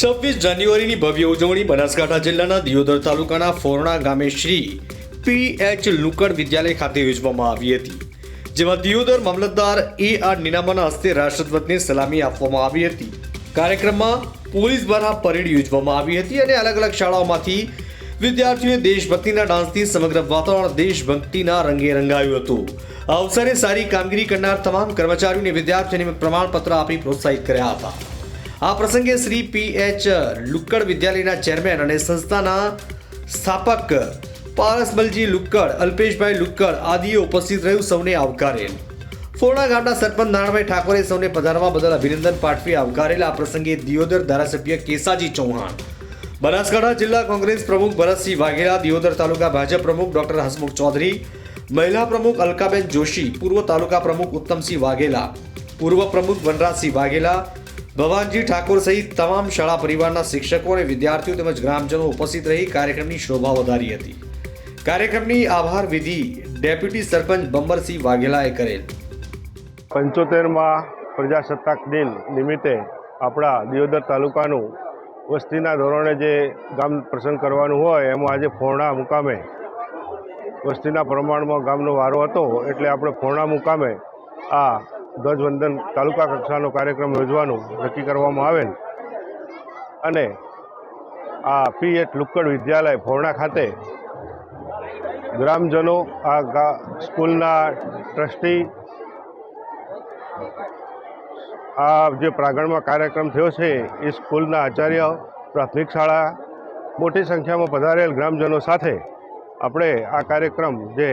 છવ્વીસ જાન્યુઆરીની ભવ્ય ઉજવણી બનાસકાંઠા જિલ્લાના દિયોદર તાલુકાના ફોરણા ગામે શ્રી પી એચ લુકડ વિદ્યાલય ખાતે યોજવામાં આવી હતી, જેમાં દિયોદર મામલતદાર એ આર નીનામાના હસ્તે રાષ્ટ્રધ્વજને સલામી આપવામાં આવી હતી. કાર્યક્રમમાં પોલીસ દ્વારા પરેડ યોજવામાં આવી હતી અને અલગ અલગ શાળાઓમાંથી વિદ્યાર્થીઓએ દેશભક્તિના ડાન્સથી સમગ્ર વાતાવરણ દેશભક્તિના રંગે રંગાયું હતું. આ અવસરે સારી કામગીરી કરનાર તમામ કર્મચારીઓને વિદ્યાર્થીઓને પ્રમાણપત્ર આપી પ્રોત્સાહિત કર્યા હતા. આ પ્રસંગે શ્રી પી એચ લુક્કડ વિદ્યાલયના ચેરમેન અને સંસ્થાના સ્થાપક પારસમલજી લુક્કડ, અલ્પેશભાઈ લુક્કડ આદિએ ઉપસ્થિત રહ્યું સૌને આવકારેલ ફોરણા ગામના સરપંચ નારાયણભાઈ ઠાકોરે સૌને પધારવા બદલ અભિનંદન પાઠવી આવકારેલ આ પ્રસંગે દિયોદર ધારાસભ્ય કેસાજી ચૌહાણ. બનાસકાંઠા જિલ્લા કોંગ્રેસ પ્રમુખ ભરતસિંહ વાઘેલા, દિયોદર તાલુકા ભાજપ પ્રમુખ ડોક્ટર હસમુખ ચૌધરી, મહિલા પ્રમુખ અલકાબેન જોશી, પૂર્વ તાલુકા પ્રમુખ ઉત્તમસિંહ વાઘેલા, પૂર્વ પ્રમુખ વનરાજસિંહ વાઘેલા ભવાનજી ઠાકોર સહિત તમામ શાળા પરિવારના શિક્ષકો અને વિદ્યાર્થીઓ તેમજ ગ્રામજનો ઉપસ્થિત રહી કાર્યક્રમની શોભા વધારી હતી. કાર્યક્રમની આભાર વિધિ ડેપ્યુટી સરપંચ બંબરસિંહ વાઘેલાએ કરેલ. પંચોતેરમાં પ્રજાસત્તાક દિન નિમિત્તે આપણા દિયોદર તાલુકાનું વસ્તીના ધોરણે જે ગામ પ્રસંગ કરવાનું હોય એમાં આજે ફોરણા મુકામે વસ્તીના પ્રમાણમાં ગામનો વારો હતો એટલે આપણે ફોરણા મુકામે આ ધ્વજવંદન તાલુકા કક્ષાનો કાર્યક્રમ યોજવાનું નક્કી કરવામાં આવેલ અને આ પી એચ લુક્કડ વિદ્યાલય ફોરણા ખાતે ગ્રામજનો, આ સ્કૂલના ટ્રસ્ટી, આ જે પ્રાંગણમાં કાર્યક્રમ થયો છે, એ સ્કૂલના આચાર્ય, પ્રાથમિક શાળા, મોટી સંખ્યામાં પધારેલ ગ્રામજનો સાથે આપણે આ કાર્યક્રમ જે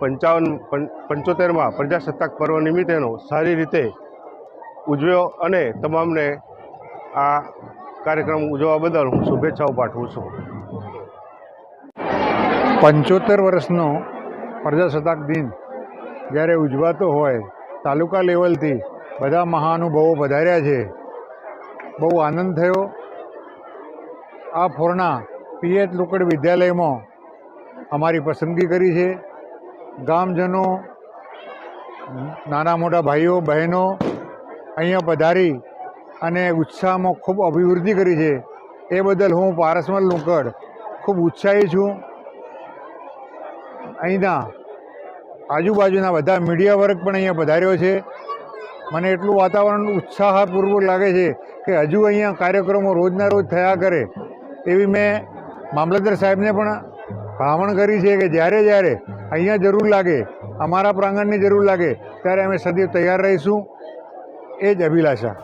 પંચાવન પંચોતેરમાં પ્રજાસત્તાક પર્વ નિમિત્તેનો સારી રીતે ઉજવ્યો અને તમામને આ કાર્યક્રમ ઉજવવા બદલ હું શુભેચ્છાઓ પાઠવું છું. પંચોતેર વર્ષનો પ્રજાસત્તાક દિન જ્યારે ઉજવાતો હોય, તાલુકા લેવલથી બધા મહાનુભાવો વધાર્યા છે. બહુ આનંદ થયો. આ ફોરના પીએચ લુકડ વિદ્યાલયમાં અમારી પસંદગી કરી છે. ગામજનો, નાના મોટા ભાઈઓ, બહેનો અહીંયા પધારી અને ઉત્સાહમાં ખૂબ અભિવૃદ્ધિ કરી છે. એ બદલ હું પારસમલ લુકડ ખૂબ ઉત્સાહી છું. અહીંના આજુબાજુના બધા મીડિયા વર્ગ પણ અહીંયા પધાર્યો છે. મને એટલું વાતાવરણ ઉત્સાહપૂર્વક લાગે છે કે હજુ અહીંયા કાર્યક્રમો રોજના રોજ થયા કરે એવી મેં મામલતદાર સાહેબને પણ ભાવણ કરી છે કે જ્યારે જ્યારે અહીંયા જરૂર લાગે, અમારા પ્રાંગણની જરૂર લાગે, ત્યારે અમે સદીવ તૈયાર રહીશું. એ જ અભિલાષા.